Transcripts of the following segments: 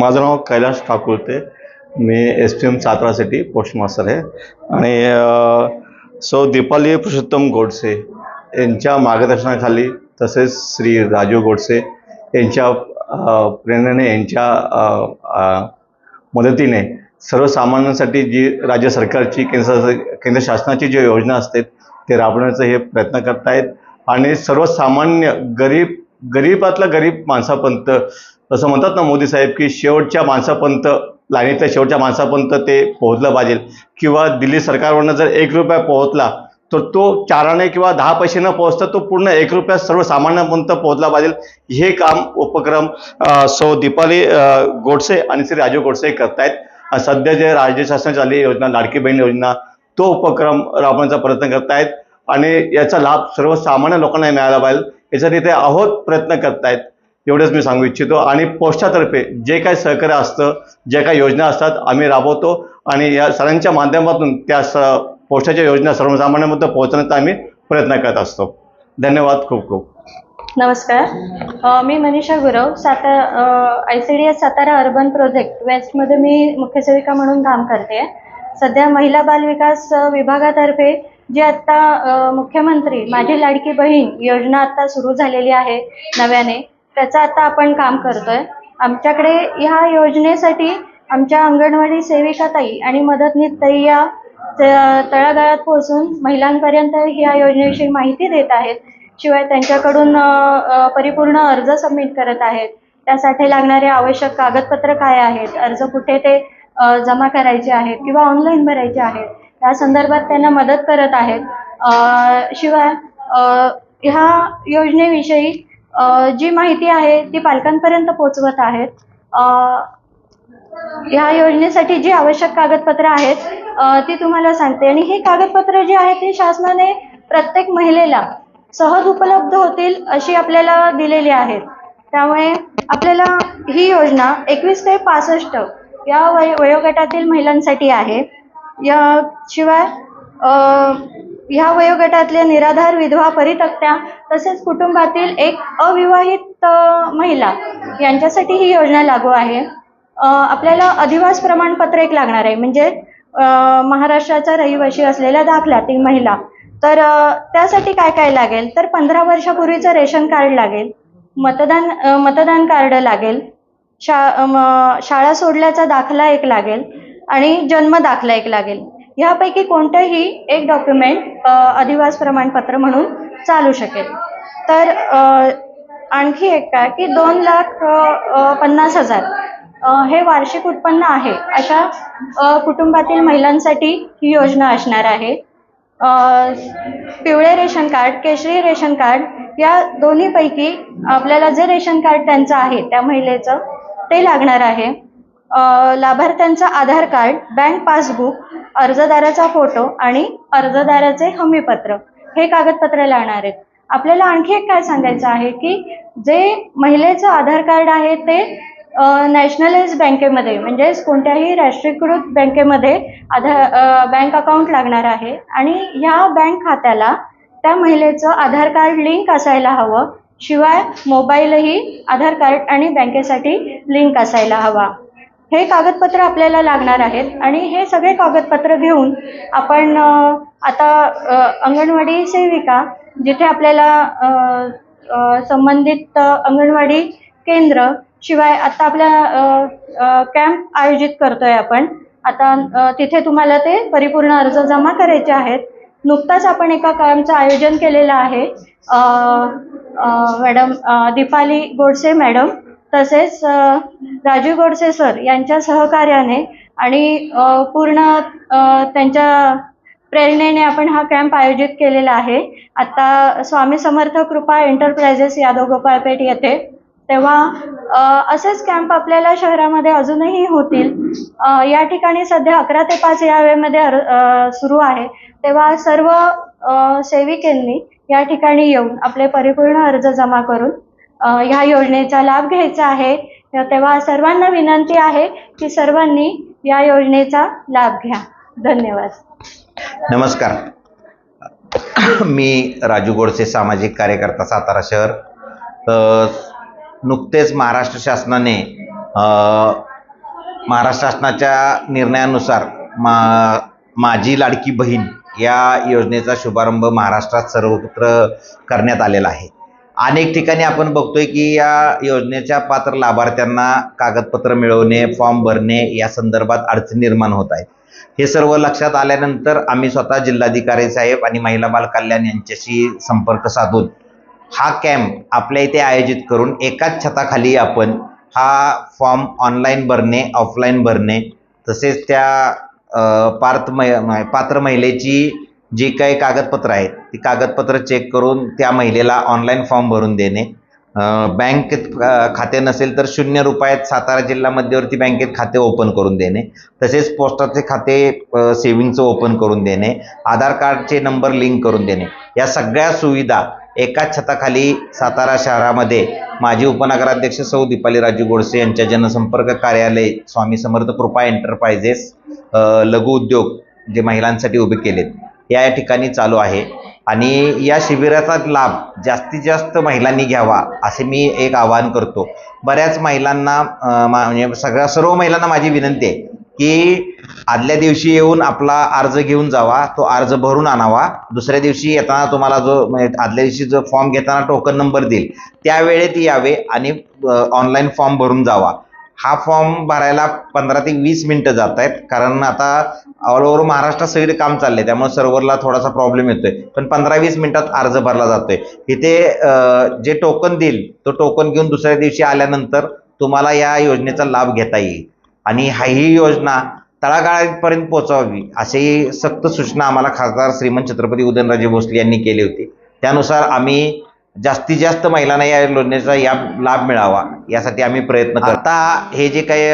माझं नाव कैलाश ठाकूरते मी एस टी एम सातारासाठी पोस्ट मास्टर आहे. आणि सो सौ दीपाली पुरुषोत्तम गोडसे यांच्या मार्गदर्शनाखाली तसेच श्री राजू गोडसे यांच्या प्रेरणेने यांच्या मदतीने सर्वसामान्यांसाठी जी राज्य सरकारची केंद्र केंद्र शासनाची जी योजना असते ते राबवण्याचा हे प्रयत्न करतायत. आणि सर्वसामान्य गरीब गरीबातला गरीब माणसापंत असं म्हणतात ना मोदी साहेब की शेवटच्या माणसापंत लाईनीतल्या शेवटच्या माणसापर्यंत ते पोहोचलं पाहिजे. किंवा दिल्ली सरकारवरनं जर एक रुपया पोहोचला तर तो चाराने किंवा दहा पैसे न पोहोचता तो पूर्ण एक रुपया सर्वसामान्यांपर्यंत पोहोचला पाहिजे. हे काम उपक्रम सौ दीपाली गोडसे आणि श्री राजू गोडसे करतायत. सध्या जे राज्य शासनाची आली योजना लाडकी बहीण योजना तो उपक्रम राबवण्याचा प्रयत्न करतायत. आणि याचा लाभ सर्वसामान्य लोकांना मिळाला पाहिजे. यासाठी ते आहोत प्रयत्न करतायत एवढंच मी सांगू इच्छितो. आणि पोस्टातर्फे जे काही सहकार्य असतं ज्या काही योजना असतात आम्ही राबवतो. आणि या सरांच्या माध्यमातून त्या स पोस्टाच्या योजना सर्वसामान्यांमध्ये पोहोचण्याचा आम्ही प्रयत्न करत असतो. धन्यवाद खूप खूप. नमस्कार. मी मनीषा गुरव साता I C D S Satara urban project वेस्टमध्ये मी मुख्य सेविका म्हणून काम करते. सध्या महिला बाल विकास विभागातर्फे जे आता मुख्यमंत्री माझी लाडकी बहीण योजना आता सुरू झालेली आहे नव्याने त्याचं आता आपण काम करतोय. आमच्याकडे ह्या योजनेसाठी आमच्या अंगणवाडी सेविका ताई आणि मदतनीस ताई या तळागाळात पोहोचून महिलांपर्यंत ह्या योजनेविषयी माहिती देत आहेत. शिवाय त्यांच्याकडून परिपूर्ण अर्ज सबमिट करत आहेत. त्यासाठी लागणारे आवश्यक कागदपत्र काय आहेत? अर्ज कुठे ते जमा करायचे आहेत किंवा ऑनलाईन भरायचे आहेत? त्या संदर्भात त्यांना मदत करत आहेत. शिवाय ह्या योजनेविषयी जी माहिती आहे ती पालकांपर्यंत पोहोचवत आहेत. ह्या योजनेसाठी जी आवश्यक कागदपत्र आहेत ती तुम्हाला सांगते. आणि ही कागदपत्र जी आहेत ती शासनाने प्रत्येक महिलेला सहज उपलब्ध होतील अशी आपल्याला दिलेली आहेत. त्यामुळे आपल्याला ही योजना एकवीस ते पासष्ट या वय वयोगटातील महिलांसाठी आहे. या शिवाय ह्या वयोगटातल्या निराधार विधवा परितक्त्या तसेच कुटुंबातील एक अविवाहित महिला यांच्यासाठी ही योजना लागू आहे. आपल्याला अधिवास प्रमाणपत्र एक लागणार आहे. म्हणजे महाराष्ट्राचा रहिवासी असलेल्या दाखला ती महिला. तर त्यासाठी काय काय लागेल? तर पंधरा वर्षापूर्वीचं रेशन कार्ड लागेल. मतदान मतदान कार्ड लागेल. शा शाळा सोडल्याचा दाखला एक लागेल. आणि जन्म दाखला एक लागेल. ह्यापैकी कोणतंही एक डॉक्युमेंट अधिवास प्रमाणपत्र म्हणून चालू शकेल. तर आणखी एक काय की दोन लाख पन्नास हजार हे वार्षिक उत्पन्न आहे. अशा कुटुंबातील महिलांसाठी ही योजना असणार आहे. पिवळे रेशन कार्ड केशरी रेशन कार्ड या दोन्हीपैकी आपल्याला जे रेशन कार्ड त्यांचं आहे त्या महिलेचं ते लागणार आहे. लाभार्थ्यांचं आधार कार्ड बँक पासबुक अर्जदाराचा फोटो आणि अर्जदाराचे हमीपत्र हे कागदपत्र लागणार आहेत. आपल्याला आणखी एक काय सांगायचं आहे की जे महिलेचं आधार कार्ड आहे ते नॅशनलाइज बँकेमध्ये म्हणजेच कोणत्याही राष्ट्रीयकृत बँकेमध्ये आधार बँक अकाउंट लागणार आहे आणि ह्या बँक खात्याला त्या महिलेचं आधार कार्ड लिंक असायला हवं. शिवाय मोबाईलही आधार कार्ड आणि बँकेसाठी लिंक असायला हवा. हे कागदपत्र आपल्याला लागणार आहेत. आणि हे सगळे कागदपत्र घेऊन आपण आता अंगणवाडी सेविका जिथे आपल्याला संबंधित अंगणवाडी केंद्र शिवाय आता आपल्या कॅम्प आयोजित करतोय आपण. आता तिथे तुम्हाला ते परिपूर्ण अर्ज जमा करायचे आहेत. नुकताच आपण एका कॅम्पचं आयोजन केलेलं आहे. Madam Deepali Godse madam. तसेच राजीव राजू गोडसे सर यांच्या सहकार्याने आणि पूर्ण त्यांच्या प्रेरणेने आपण हा कॅम्प आयोजित केलेला आहे. आता स्वामी समर्थ कृपा एंटरप्राइजेस यादव गोपाळपेठ येथे. तेव्हा असेच कॅम्प आपल्याला शहरामध्ये अजूनही होतील. या ठिकाणी सध्या अकरा ते पाच या वेळेमध्ये सुरू आहे. तेव्हा सर्व सेविकेंनी या ठिकाणी येऊन आपले परिपूर्ण अर्ज जमा करून ह्या योजनेचा लाभ घ्यायचा आहे. तेव्हा सर्वांना विनंती आहे की सर्वांनी या योजनेचा लाभ घ्या. धन्यवाद. नमस्कार. मी राजू गोडसे सामाजिक कार्यकर्ता सातारा शहर. नुकतेच महाराष्ट्र शासनाने महाराष्ट्र शासनाच्या निर्णयानुसार मा माझी लाडकी बहीण या योजनेचा शुभारंभ महाराष्ट्रात सर्वत्र करण्यात आलेला आहे. अनेक ठिकाणी आपण बघतोय की या योजनेच्या पात्र लाभार्थ्यांना कागदपत्र मिळवणे फॉर्म भरणे या संदर्भात अडचणी निर्माण होत आहेत. हे सर्व लक्षात आल्यानंतर आम्ही स्वतः जिल्हाधिकारी साहेब आणि महिला बाल कल्याण यांच्याशी संपर्क साधून हा कॅम्प आपल्या इथे आयोजित करून एकाच छताखाली आपण हा फॉर्म ऑनलाईन भरणे ऑफलाईन भरणे तसेच त्या पार्थ मै पात्र महिलेची जी काही कागदपत्र आहेत ती कागदपत्र चेक करून त्या महिलेला ऑनलाईन फॉर्म भरून देणे. बँकेत खाते नसेल तर शून्य रुपयात सातारा जिल्हा मध्यवर्ती बँकेत खाते ओपन करून देणे. तसेच पोस्टाचे खाते सेव्हिंगचं ओपन करून देणे. आधार कार्डचे नंबर लिंक करून देणे. या सगळ्या सुविधा एकाच छताखाली सातारा शहरामध्ये माजी उपनगराध्यक्ष सौ दीपाली राजू गोडसे यांच्या जनसंपर्क कार्यालय स्वामी समर्थ कृपा एंटरप्राइजेस लघु उद्योग जे महिलांसाठी उभे केलेत. या ठिकाणी चालू आहे. आणि या शिबिराचा लाभ जास्तीत जास्त महिलांनी घ्यावा असे मी एक आवाहन करतो. बऱ्याच महिलांना मा- म्हणजे सगळ्या सर्व महिलांना माझी विनंती आहे की आदल्या दिवशी येऊन आपला अर्ज घेऊन जावा तो अर्ज भरून आणावा. दुसऱ्या दिवशी येताना तुम्हाला जो म्हणजे आदल्या दिवशी जो फॉर्म घेताना टोकन नंबर देईल त्यावेळेत यावे आणि ऑनलाईन फॉर्म भरून जावा. हा फॉर्म भरायला पंधरा ते वीस मिनिटं जात आहेत कारण आता ऑल ओव्हर महाराष्ट्रात सगळे काम चाललंय. त्यामुळे सर्व्हरला थोडासा प्रॉब्लेम येतोय. पण पंधरा वीस मिनिटात अर्ज भरला जातोय. इथे जे टोकन देईल तो टोकन घेऊन दुसऱ्या दिवशी आल्यानंतर तुम्हाला या योजनेचा लाभ घेता येईल. आणि हा ही योजना तळागाळापर्यंत पोहोचावी अशी सक्त सूचना आम्हाला खासदार श्रीमंत छत्रपती उदयनराजे भोसले यांनी केली होती. त्यानुसार आम्ही जास्तीत जास्त महिलांना या योजनेचा या लाभ मिळावा यासाठी आम्ही प्रयत्न करतो. आता हे जे काही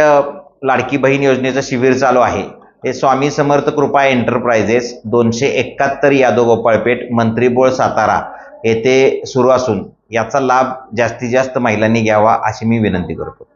लाडकी बहीण योजनेचं शिबिर चालू आहे हे स्वामी समर्थ कृपा एंटरप्राइजेस दोनशे एकाहत्तर यादव गोपाळपेठ मंत्रीबोळ सातारा येथे सुरू असून याचा लाभ जास्तीत जास्त महिलांनी घ्यावा अशी मी विनंती करतो.